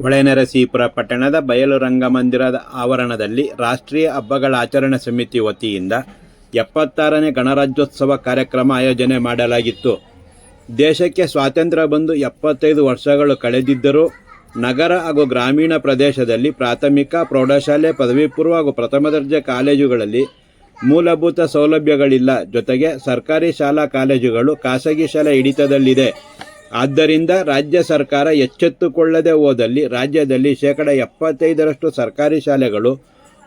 ಹೊಳೆನರಸೀಪುರ ಪಟ್ಟಣದ ಬಯಲು ರಂಗಮಂದಿರದ ಆವರಣದಲ್ಲಿ ರಾಷ್ಟ್ರೀಯ ಹಬ್ಬಗಳ ಆಚರಣೆ ಸಮಿತಿ ವತಿಯಿಂದ ಎಪ್ಪತ್ತಾರನೇ ಗಣರಾಜ್ಯೋತ್ಸವ ಕಾರ್ಯಕ್ರಮ ಆಯೋಜನೆ ಮಾಡಲಾಗಿತ್ತು. ದೇಶಕ್ಕೆ ಸ್ವಾತಂತ್ರ್ಯ ಬಂದು ಎಪ್ಪತ್ತೈದು ವರ್ಷಗಳು ಕಳೆದಿದ್ದರೂ ನಗರ ಹಾಗೂ ಗ್ರಾಮೀಣ ಪ್ರದೇಶದಲ್ಲಿ ಪ್ರಾಥಮಿಕ, ಪ್ರೌಢಶಾಲೆ ಪದವಿ ಪೂರ್ವ ಹಾಗೂ ಪ್ರಥಮ ದರ್ಜೆ ಕಾಲೇಜುಗಳಲ್ಲಿ ಮೂಲಭೂತ ಸೌಲಭ್ಯಗಳಿಲ್ಲ. ಜೊತೆಗೆ ಸರ್ಕಾರಿ ಶಾಲಾ ಕಾಲೇಜುಗಳು ಖಾಸಗಿ ಶಾಲೆ ಹಿಡಿತದಲ್ಲಿದೆ. ಆದ್ದರಿಂದ ರಾಜ್ಯ ಸರ್ಕಾರ ಎಚ್ಚೆತ್ತುಕೊಳ್ಳದೆ ಹೋದಲ್ಲಿ ರಾಜ್ಯದಲ್ಲಿ ಶೇಕಡ ಎಪ್ಪತ್ತೈದರಷ್ಟು ಸರ್ಕಾರಿ ಶಾಲೆಗಳು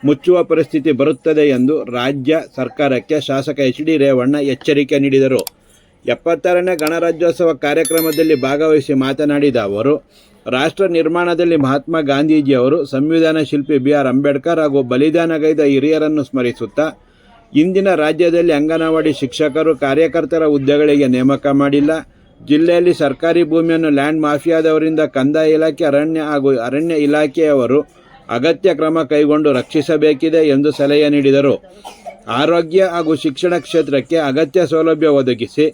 ಮುಚ್ಚುವ ಪರಿಸ್ಥಿತಿ ಬರುತ್ತದೆ ಎಂದು ರಾಜ್ಯ ಸರ್ಕಾರಕ್ಕೆ ಶಾಸಕ ಎಚ್ ಡಿ ರೇವಣ್ಣ ಎಚ್ಚರಿಕೆ ನೀಡಿದರು. ಎಪ್ಪತ್ತಾರನೇ ಗಣರಾಜ್ಯೋತ್ಸವ ಕಾರ್ಯಕ್ರಮದಲ್ಲಿ ಭಾಗವಹಿಸಿ ಮಾತನಾಡಿದ ಅವರು, ರಾಷ್ಟ್ರ ನಿರ್ಮಾಣದಲ್ಲಿ ಮಹಾತ್ಮ ಗಾಂಧೀಜಿಯವರು ಸಂವಿಧಾನ ಶಿಲ್ಪಿ ಬಿ ಆರ್ ಅಂಬೇಡ್ಕರ್ ಹಾಗೂ ಬಲಿದಾನಗೈದ ಹಿರಿಯರನ್ನು ಸ್ಮರಿಸುತ್ತಾ, ಇಂದಿನ ರಾಜ್ಯದಲ್ಲಿ ಅಂಗನವಾಡಿ ಶಿಕ್ಷಕರು, ಕಾರ್ಯಕರ್ತರ ಹುದ್ದೆಗಳಿಗೆ ನೇಮಕ ಮಾಡಿಲ್ಲ ಜಿಲ್ಲೆಯಲ್ಲಿ ಸರ್ಕಾರಿ ಭೂಮಿಯನ್ನು ಲ್ಯಾಂಡ್ ಮಾಫಿಯಾದವರಿಂದ ಕಂದಾಯ ಇಲಾಖೆ, ಅರಣ್ಯ ಹಾಗೂ ಅರಣ್ಯ ಇಲಾಖೆಯವರು ಅಗತ್ಯ ಕ್ರಮ ಕೈಗೊಂಡು ರಕ್ಷಿಸಬೇಕಿದೆ ಎಂದು ಸಲಹೆ ನೀಡಿದರು. ಆರೋಗ್ಯ ಹಾಗೂ ಶಿಕ್ಷಣ ಕ್ಷೇತ್ರಕ್ಕೆ ಅಗತ್ಯ ಸೌಲಭ್ಯ ಒದಗಿಸಿ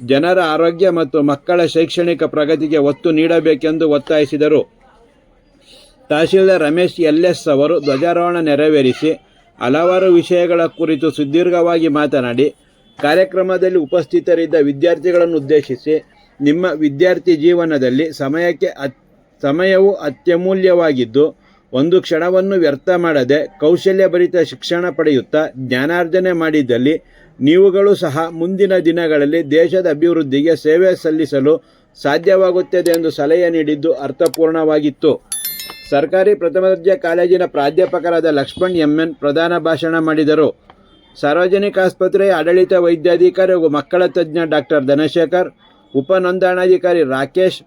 ಜನರ ಆರೋಗ್ಯ ಮತ್ತು ಮಕ್ಕಳ ಶೈಕ್ಷಣಿಕ ಪ್ರಗತಿಗೆ ಒತ್ತು ನೀಡಬೇಕೆಂದು ಒತ್ತಾಯಿಸಿದರು. ತಹಶೀಲ್ದಾರ್ ರಮೇಶ್ ಎಲ್ ಎಸ್ ಅವರು ಧ್ವಜಾರೋಹಣ ನೆರವೇರಿಸಿ ಹಲವಾರು ವಿಷಯಗಳ ಕುರಿತು ಸುದೀರ್ಘವಾಗಿ ಮಾತನಾಡಿ ಕಾರ್ಯಕ್ರಮದಲ್ಲಿ ಉಪಸ್ಥಿತರಿದ್ದ ವಿದ್ಯಾರ್ಥಿಗಳನ್ನು ಉದ್ದೇಶಿಸಿ ನಿಮ್ಮ ವಿದ್ಯಾರ್ಥಿ ಜೀವನದಲ್ಲಿ ಸಮಯಕ್ಕೆ ಅತ್, ಸಮಯವು ಅತ್ಯಮೂಲ್ಯವಾಗಿದ್ದು, ಒಂದು ಕ್ಷಣವನ್ನು ವ್ಯರ್ಥ ಮಾಡದೆ ಕೌಶಲ್ಯಭರಿತ ಶಿಕ್ಷಣ ಪಡೆಯುತ್ತಾ ಜ್ಞಾನಾರ್ಜನೆ ಮಾಡಿದ್ದಲ್ಲಿ ನೀವುಗಳು ಸಹ ಮುಂದಿನ ದಿನಗಳಲ್ಲಿ ದೇಶದ ಅಭಿವೃದ್ಧಿಗೆ ಸೇವೆ ಸಲ್ಲಿಸಲು ಸಾಧ್ಯವಾಗುತ್ತದೆ ಎಂದು ಸಲಹೆ ನೀಡಿದ್ದು ಅರ್ಥಪೂರ್ಣವಾಗಿತ್ತು. ಸರ್ಕಾರಿ ಪ್ರಥಮ ದರ್ಜೆ ಕಾಲೇಜಿನ ಪ್ರಾಧ್ಯಾಪಕರಾದ ಲಕ್ಷ್ಮಣ್ ಎಂಎನ್ ಪ್ರಧಾನ ಭಾಷಣ ಮಾಡಿದರು. ಸಾರ್ವಜನಿಕ ಆಸ್ಪತ್ರೆಯ ಆಡಳಿತ ವೈದ್ಯಾಧಿಕಾರಿ ಹಾಗೂ ಮಕ್ಕಳ ತಜ್ಞ ಡಾಕ್ಟರ್ ಧನಶೇಖರ್ ಉಪನೋಂದಣಾಧಿಕಾರಿ ರಾಕೇಶ್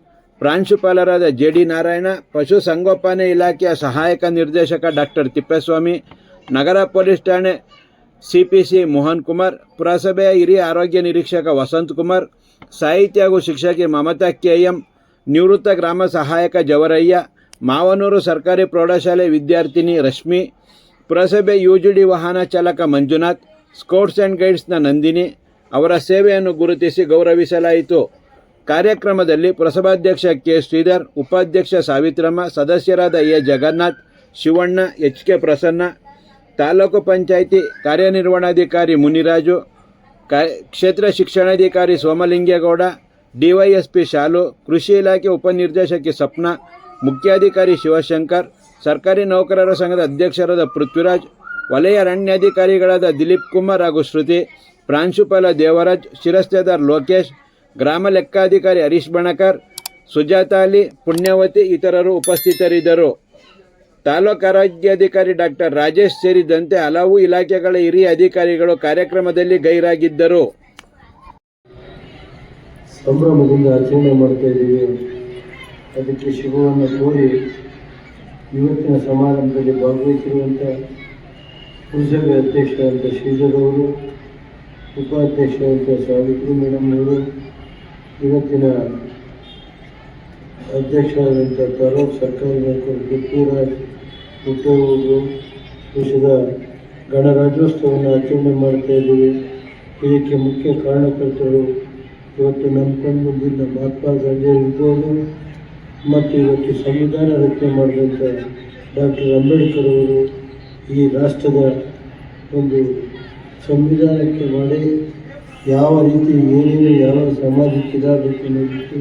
ಪ್ರಾಂಶುಪಾಲರಾದ ಜೆ ಡಿ ನಾರಾಯಣ ಪಶುಸಂಗೋಪನೆ ಇಲಾಖೆಯ ಸಹಾಯಕ ನಿರ್ದೇಶಕ ಡಾಕ್ಟರ್ ತಿಪ್ಪೇಸ್ವಾಮಿ, ನಗರ ಪೊಲೀಸ್ ಠಾಣೆ C P C Mohan Kumar, ಪುರಸಭೆಯ ಹಿರಿಯ ಆರೋಗ್ಯ ನಿರೀಕ್ಷಕ ವಸಂತ್ ಕುಮಾರ್, ಸಾಹಿತ್ಯ ಹಾಗೂ ಶಿಕ್ಷಕಿ ಮಮತಾ ಕೆ ಎಂ ನಿವೃತ್ತ ಗ್ರಾಮ ಸಹಾಯಕ ಜವರಯ್ಯ, ಮಾವನೂರು ಸರ್ಕಾರಿ ಪ್ರೌಢಶಾಲೆ ವಿದ್ಯಾರ್ಥಿನಿ ರಶ್ಮಿ ಪುರಸಭೆ ಯು ವಾಹನ ಚಾಲಕ ಮಂಜುನಾಥ್, ಸ್ಕೌಟ್ಸ್ ಆ್ಯಂಡ್ ಗೈಡ್ಸ್ನ ನಂದಿನಿ ಅವರ ಸೇವೆಯನ್ನು ಗುರುತಿಸಿ ಗೌರವಿಸಲಾಯಿತು. ಕಾರ್ಯಕ್ರಮದಲ್ಲಿ ಪುರಸಭಾಧ್ಯಕ್ಷ ಕೆ. ಶ್ರೀಧರ್, ಉಪಾಧ್ಯಕ್ಷ ಸಾವಿತ್ರಮ್ಮ, ಸದಸ್ಯರಾದ A. Jagannath, Shivanna, H. K. Prasanna, taluk panchayat ಕಾರ್ಯನಿರ್ವಹಣಾಧಿಕಾರಿ ಮುನಿರಾಜು ಕ್ಷೇತ್ರ ಶಿಕ್ಷಣಾಧಿಕಾರಿ ಸೋಮಲಿಂಗೇಗೌಡ ಡಿವೈಎಸ್ಪಿ ಶಾಲು, ಕೃಷಿ ಇಲಾಖೆ ಉಪನಿರ್ದೇಶಕಿ ಸ್ವಪ್ನ ಮುಖ್ಯಾಧಿಕಾರಿ ಶಿವಶಂಕರ್ ಸರ್ಕಾರಿ ನೌಕರರ ಸಂಘದ ಅಧ್ಯಕ್ಷರಾದ ಪೃಥ್ವಿರಾಜ್, ವಲಯ ಅರಣ್ಯಾಧಿಕಾರಿಗಳಾದ ದಿಲೀಪ್ ಕುಮಾರ್ ಹಾಗೂ ಶ್ರುತಿ ಪ್ರಾಂಶುಪಾಲ ದೇವರಾಜ್, ಶಿರಸ್ತೇದಾರ್ ಲೋಕೇಶ್, ಗ್ರಾಮ ಲೆಕ್ಕಾಧಿಕಾರಿ ಹರೀಶ್ ಬಣಕರ್ ಸುಜಾತಾಲಿ ಪುಣ್ಯವತಿ ಇತರರು ಉಪಸ್ಥಿತರಿದ್ದರು. ತಾಲೂಕು ಆರೋಗ್ಯಾಧಿಕಾರಿ ಡಾಕ್ಟರ್ ರಾಜೇಶ್ ಸೇರಿದಂತೆ ಹಲವು ಇಲಾಖೆಗಳ ಹಿರಿಯ ಅಧಿಕಾರಿಗಳು ಕಾರ್ಯಕ್ರಮದಲ್ಲಿ ಗೈರಾಗಿದ್ದರು. ಸಂಭ್ರಮದಿಂದ ಆಚರಣೆ ಮಾಡ್ತಾ ಇದ್ದೀವಿ. ಅದಕ್ಕೆ ಶುಭವನ್ನು ಕೋರಿ ಇವತ್ತಿನ ಸಮಾರಂಭದಲ್ಲಿ ಭಾಗವಹಿಸಿರುವಂಥ ಪುರಸಭೆ ಅಧ್ಯಕ್ಷರಾದಂಥ ಶ್ರೀಧರವರು, ಉಪಾಧ್ಯಕ್ಷರಾದಂಥ ಸಾವಿತ್ರಿ ಮೇಡಮ್ ಅವರು, ಇವತ್ತಿನ ಅಧ್ಯಕ್ಷರಾದಂಥ ತಾಲೂಕು ಸರ್ಕಾರಿ ನೌಕರರು ಪೃಥ್ವಿರಾಜ್ ಪುಟ್ಟವರು ದೇಶದ ಗಣರಾಜ್ಯೋತ್ಸವವನ್ನು ಆಚರಣೆ ಮಾಡ್ತಾ ಇದ್ದೀವಿ. ಇದಕ್ಕೆ ಮುಖ್ಯ ಕಾರಣಕರ್ತರು ಇವತ್ತು ನಮ್ಮ ಕಣ್ಣು ಮಹಾತ್ಮ ಗಾಂಧಿ ಇರ್ಬೋದು ಮತ್ತು ಇವತ್ತು ಸಂವಿಧಾನ ರಚನೆ ಮಾಡಿದಂಥ ಡಾಕ್ಟರ್ ಅಂಬೇಡ್ಕರ್ ಅವರು ಈ ರಾಷ್ಟ್ರದ ಒಂದು ಸಂವಿಧಾನಕ್ಕೆ ಮಾಡಿ ಯಾವ ರೀತಿ ಏನೇನು ಯಾವ ಸಮಾಜಕ್ಕೆ ಇದಾಗಬೇಕು ಅನ್ನೋದಕ್ಕೆ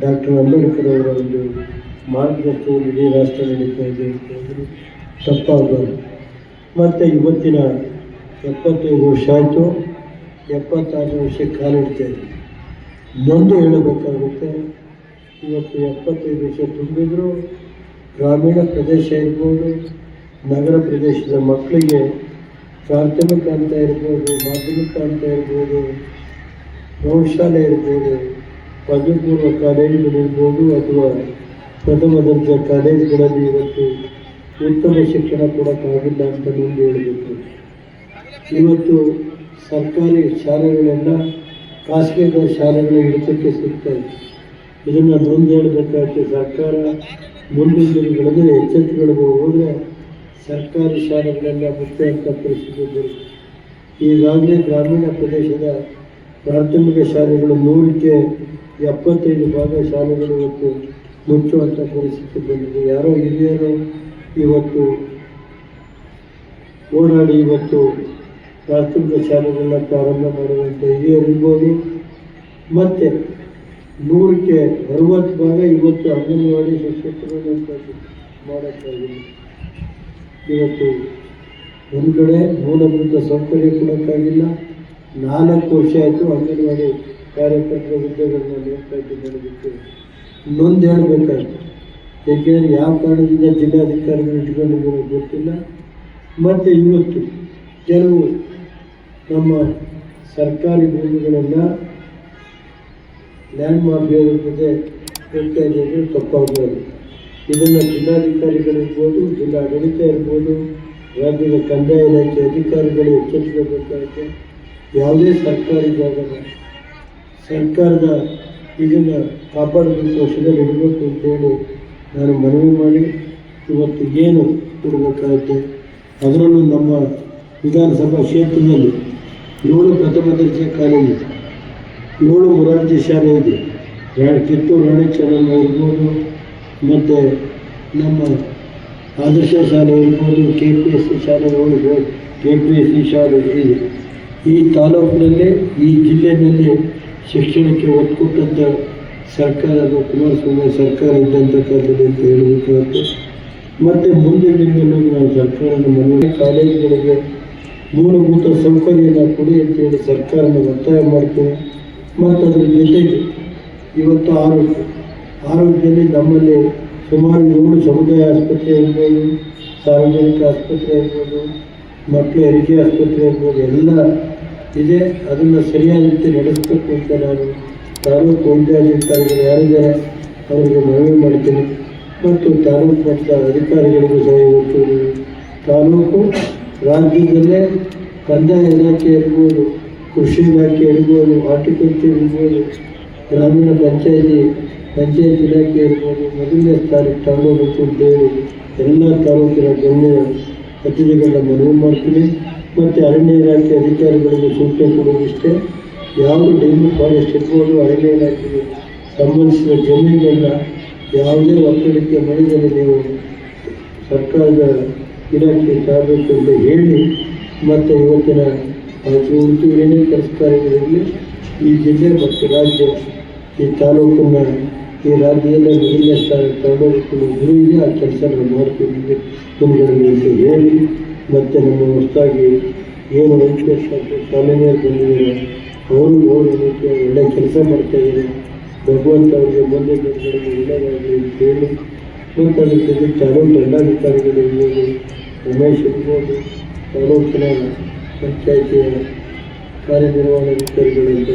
ಡಾಕ್ಟರ್ ಅಂಬೇಡ್ಕರ್ ಅವರ ಒಂದು ಮಾರ್ಗದರ್ಶನದಲ್ಲಿ ಇಡೀ ರಾಷ್ಟ್ರ ನಡೀತಾ ಇದೆ ಅಂತಂದರೆ ತಪ್ಪಾಗಬಾರ್ದು ಮತ್ತು ಇವತ್ತಿನ ಎಪ್ಪತ್ತೈದು ವರ್ಷ ಆಯಿತು, ಎಪ್ಪತ್ತಾರು ವರ್ಷಕ್ಕೆ ಕಾಲಿಡ್ತಾ ಇದೆ. ನೊಂದು ಹೇಳಬೇಕಾಗುತ್ತೆ ಇವತ್ತು ಎಪ್ಪತ್ತೈದು ವರ್ಷ ತುಂಬಿದ್ರು, ಗ್ರಾಮೀಣ ಪ್ರದೇಶ ಇರ್ಬೋದು, ನಗರ ಪ್ರದೇಶದ ಮಕ್ಕಳಿಗೆ ಪ್ರಾಥಮಿಕ ಅಂತ ಇರ್ಬೋದು, ಮಾಧ್ಯಮಿಕ ಅಂತ ಇರ್ಬೋದು, ಪ್ರೌಢಶಾಲೆ ಇರ್ಬೋದು ಪದವಿ ಪೂರ್ವ ಕಾಲೇಜುಗಳಿರ್ಬೋದು ಅಥವಾ ಪ್ರಥಮ ದರ್ಜೆ ಕಾಲೇಜುಗಳಲ್ಲಿ ಇವತ್ತು ಉತ್ತಮ ಶಿಕ್ಷಣ ಕೊಡೋಕ್ಕಾಗಿಲ್ಲ ಅಂತ ಮುಂದೆ ಹೇಳಬೇಕು. ಇವತ್ತು ಸರ್ಕಾರಿ ಶಾಲೆಗಳೆಲ್ಲ ಖಾಸಗಿ ಶಾಲೆಗಳ ಹಿಡಿತಕ್ಕೆ ಸಿಗ್ತಾ ಇದೆ ಇದನ್ನು ಮುಂದೆ ಹೇಳಬೇಕಾದ್ರೆ ಸರ್ಕಾರ ಮುಂದಿನ ದಿನಗಳಲ್ಲಿ ಎಚ್ಚೆತ್ತುಗಳಿಗೆ ಹೋದರೆ ಸರ್ಕಾರಿ ಶಾಲೆಗಳೆಲ್ಲ ಮುಚ್ಚುವಂಥ ಪರಿಸ್ಥಿತಿ ಬರುತ್ತೆ ಈಗಾಗಲೇ ಗ್ರಾಮೀಣ ಪ್ರದೇಶದ ಪ್ರಾಥಮಿಕ ಶಾಲೆಗಳು ನೂರಕ್ಕೆ ಎಪ್ಪತ್ತೈದು ಭಾಗ ಶಾಲೆಗಳು ಇವತ್ತು ಮುಚ್ಚುವಂಥ ಪರಿಸ್ಥಿತಿ ಬಂದಿದೆ. ಯಾರೋ ಹಿರಿಯರು ಇವತ್ತು ಓಡಾಡಿ ಇವತ್ತು ಪ್ರಾಥಮಿಕ ಶಾಲೆಗಳನ್ನ ಪ್ರಾರಂಭ ಮಾಡುವಂಥ ಹಿರಿಯರು ಇರ್ಬೋದು ಮತ್ತು ನೂರಕ್ಕೆ ಅರವತ್ತು ಭಾಗ ಇವತ್ತು ಅಂಗನವಾಡಿ ಶಿಕ್ಷಕರು ಮಾಡೋಕ್ಕಾಗಿಲ್ಲ ಇವತ್ತು ಒಂದು ಕಡೆ ಮೂಲಭೂತ ಸೌಕರ್ಯ ಕೊಡೋಕ್ಕಾಗಿಲ್ಲ. ನಾಲ್ಕು ವರ್ಷ ಆಯಿತು ಅಂಗನವಾಡಿ ಕಾರ್ಯಕರ್ತರ ಹುದ್ದೆಗಳನ್ನ ನೇಮಕಾತಿ ಮಾಡೋದಕ್ಕೆ ಇನ್ನೊಂದು ಹೇಳಬೇಕಾಯ್ತು ಏಕೆಂದರೆ ಯಾವ ಕಾರಣದಿಂದ ಜಿಲ್ಲಾಧಿಕಾರಿಗಳು ಇಟ್ಕೊಂಡಿದ್ದೀರೋ ಗೊತ್ತಿಲ್ಲ. ಮತ್ತು ಇವತ್ತು ಕೆಲವು ನಮ್ಮ ಸರ್ಕಾರಿ ಭೂಮಿಗಳನ್ನು ಲ್ಯಾಂಡ್ ಮಾಫಿಯಾ ಜೊತೆ ಹೋಗ್ತಾ ತಪ್ಪಾಗ್ಬೋದು. ಇದನ್ನು ಜಿಲ್ಲಾಧಿಕಾರಿಗಳಿರ್ಬೋದು ಜಿಲ್ಲಾಡಳಿತ ಇರ್ಬೋದು ರಾಜ್ಯದ ಕಂದಾಯ ಇಲಾಖೆ ಅಧಿಕಾರಿಗಳು ಎಚ್ಚರಿಸಬೇಕಾಗುತ್ತೆ. ಯಾವುದೇ ಸರ್ಕಾರಿ ಜಾಗದ ಸರ್ಕಾರದ ಇದನ್ನು ಕಾಪಾಡಬೇಕು ವಶದಲ್ಲಿ ಇಡಬೇಕು ಅಂತೇಳಿ ನಾನು ಮನವಿ ಮಾಡಿ, ಇವತ್ತು ಏನು ಕೊಡಬೇಕಾಗುತ್ತೆ ಅದರಲ್ಲೂ ನಮ್ಮ ವಿಧಾನಸಭಾ ಕ್ಷೇತ್ರದಲ್ಲಿ ಏಳು ಪ್ರಥಮ ದರ್ಜೆ ಕಾಲೇಜು ಏಳು ಮೊರಾರ್ಜಿ ಶಾಲೆ ಇದೆ. ಕಿತ್ತೂರು ರಾಣಿ ಚೆನ್ನಮ್ಮ ಇರ್ಬೋದು ಮತ್ತು ನಮ್ಮ ಆದರ್ಶ ಶಾಲೆ ಇರ್ಬೋದು ಕೆ ಪಿ ಎಸ್ ಸಿ ಶಾಲೆ ಇರ್ಬೋದು ಕೆ ಪಿ ಎಸ್ ಸಿ ಶಾಲೆ ಇದೆ. ಈ ತಾಲೂಕಿನಲ್ಲಿ, ಈ ಜಿಲ್ಲೆಯಲ್ಲಿ ಶಿಕ್ಷಣಕ್ಕೆ ಒತ್ಕೊಟ್ಟಂಥ ಸರ್ಕಾರ ಕುಮಾರಸ್ವಾಮಿ ಸರ್ಕಾರ ಇದ್ದಂಥ ಕಾಲದಲ್ಲಿ ಅಂತ ಹೇಳಬೇಕಾಗುತ್ತೆ. ಮತ್ತು ಮುಂದಿನ ದಿನಗಳಲ್ಲಿ ನಾವು ಸರ್ಕಾರದ ಮನವಿ, ಕಾಲೇಜುಗಳಿಗೆ ಮೂಲಭೂತ ಸೌಕರ್ಯನ ಕೊಡಿ ಅಂತೇಳಿ ಸರ್ಕಾರನ ಒತ್ತಾಯ ಮಾಡ್ತೇವೆ. ಮತ್ತು ಅದ್ರ ಜೊತೆಗೆ ಇವತ್ತು ಆರೋಗ್ಯ. ಆರೋಗ್ಯದಲ್ಲಿ ನಮ್ಮಲ್ಲಿ ಸುಮಾರು ಏಳು ಸಮುದಾಯ ಆಸ್ಪತ್ರೆ ಇರ್ಬೋದು, ಸಾರ್ವಜನಿಕ ಆಸ್ಪತ್ರೆ ಇರ್ಬೋದು ಮಕ್ಕಳ ಹೆರಿಗೆ ಆಸ್ಪತ್ರೆ ಇರ್ಬೋದು, ಎಲ್ಲ ಇದೆ. ಅದನ್ನು ಸರಿಯಾದ ರೀತಿ ನಡೆಸಬೇಕು ಅಂತ ನಾನು ತಾಲೂಕು ವೈದ್ಯಾಧಿಕಾರಿಗಳು ಯಾರಿದ್ದಾರೆ ಅವರಿಗೆ ಮನವಿ ಮಾಡ್ತೀನಿ. ಮತ್ತು ತಾಲೂಕು ಮಟ್ಟದ ಅಧಿಕಾರಿಗಳಿಗೂ ಸಹ ಇವತ್ತು ತಾಲೂಕು ರಾಜ್ಯದಲ್ಲೇ ಕಂದಾಯ ಇಲಾಖೆ ಇರ್ಬೋದು ಕೃಷಿ ಇಲಾಖೆ ಇರ್ಬೋದು ಹಾರ್ಟಿಕಲ್ಚರ್ ಇರ್ಬೋದು, ಗ್ರಾಮೀಣ ಪಂಚಾಯತಿ, ಪಂಚಾಯತ್ ಇಲಾಖೆ ಇರ್ಬೋದು, ಮೊದಲನೇ ತಾರೀಕು ತಾಲೂಕು ಅಂತೇಳಿ ಎಲ್ಲ ತಾಲೂಕಿನ ಗಣ್ಯ ಅತಿಥಿಗಳನ್ನ ಮನವಿ ಮಾಡ್ತೀನಿ ಮತ್ತು ಅರಣ್ಯ ಇಲಾಖೆ ಅಧಿಕಾರಿಗಳಿಗೆ ಸೂಚನೆ ಕೊಡೋದಿಷ್ಟೇ ಯಾವುದು ಡೈಲಿ ಫಾರೆಸ್ಟ್ ಇರ್ಬೋದು, ಅರಣ್ಯ ಇಲಾಖೆಗೆ ಸಂಬಂಧಿಸಿದ ಜಮೀನುಗಳನ್ನ ಯಾವುದೇ ಒತ್ತಡಕ್ಕೆ ಮನೆಯಲ್ಲಿ ನೀವು ಸರ್ಕಾರದ ಇಲಾಖೆ ತಾಲೂಕು ಅಂತ ಹೇಳಿ ಮತ್ತು ಇವತ್ತಿನ ಅದು ಉಳಿದು ಏನೇ ಕೆಲಸ ಕಾರ್ಯಗಳಿರಲಿ ಈ ಜಿಲ್ಲೆ ಮತ್ತು ರಾಜ್ಯ, ಈ ತಾಲೂಕನ್ನ ಈ ರಾಜ್ಯದಲ್ಲಿ ಮೊದಲನೇ ಸ್ಥಾನ ಇದೆ ಆ ಕೆಲಸ ನಾವು ತುಂಬ ಅಂತ ಹೇಳಿ, ಮತ್ತು ನಮ್ಮ ಹೊಸದಾಗಿ ಏನು ವೆಂಕಟೇಶ್ ಅಂತ ಶಾಲೆನೇ ಬಂದಿದ್ದಾರೆ ಅವರು ಅವರು ರೀತಿಯ ಒಳ್ಳೆ ಕೆಲಸ ಮಾಡ್ತಾ ಇದ್ದಾರೆ. ಭಗವಂತ ಅವರಿಗೆ ಮುಂದೆ ದಿನಗಳಲ್ಲಿ ಒಳ್ಳೆಯದಾಗಲಿ ಅಂತ ಹೇಳಿ, ಮತ್ತು ಅದ್ರ ತಾಲೂಕು ದಂಡಾಧಿಕಾರಿಗಳು ರಮೇಶ್ ಇರ್ಬೋದು, ತಾಲೂಕಿನ ಪಂಚಾಯಿತಿಯ ಕಾರ್ಯನಿರ್ವಹಣಾಧಿಕಾರಿಗಳಂತ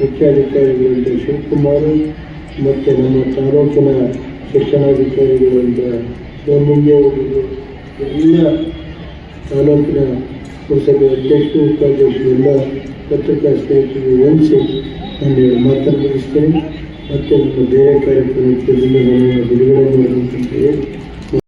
ಮುಖ್ಯಾಧಿಕಾರಿಗಳಿಂದ ಶಿವಕುಮಾರ್ ಮತ್ತು ನಮ್ಮ ತಾಲೂಕಿನ ಶಿಕ್ಷಣಾಧಿಕಾರಿಗಳಂತ ಅವರು ಎಲ್ಲ ತಾಲೂಕಿನ ಪುರಸಭೆ ಅಧ್ಯಕ್ಷರು, ಉಪಾಧ್ಯಕ್ಷರು, ಎಲ್ಲ ಪತ್ರಿಕಾ ಸ್ನೇಹಿತರಿಗೆ ವಂದಿಸಿ ನಾನು ಮಾತನ್ನು ಮುಗಿಸ್ತೇನೆ. ಮತ್ತು ನಮ್ಮ ಬೇರೆ ಕಾರ್ಯಕ್ರಮಕ್ಕೆ ಬಿಡುಗಡೆ ಮಾಡಬೇಕಂತ ಹೇಳಿ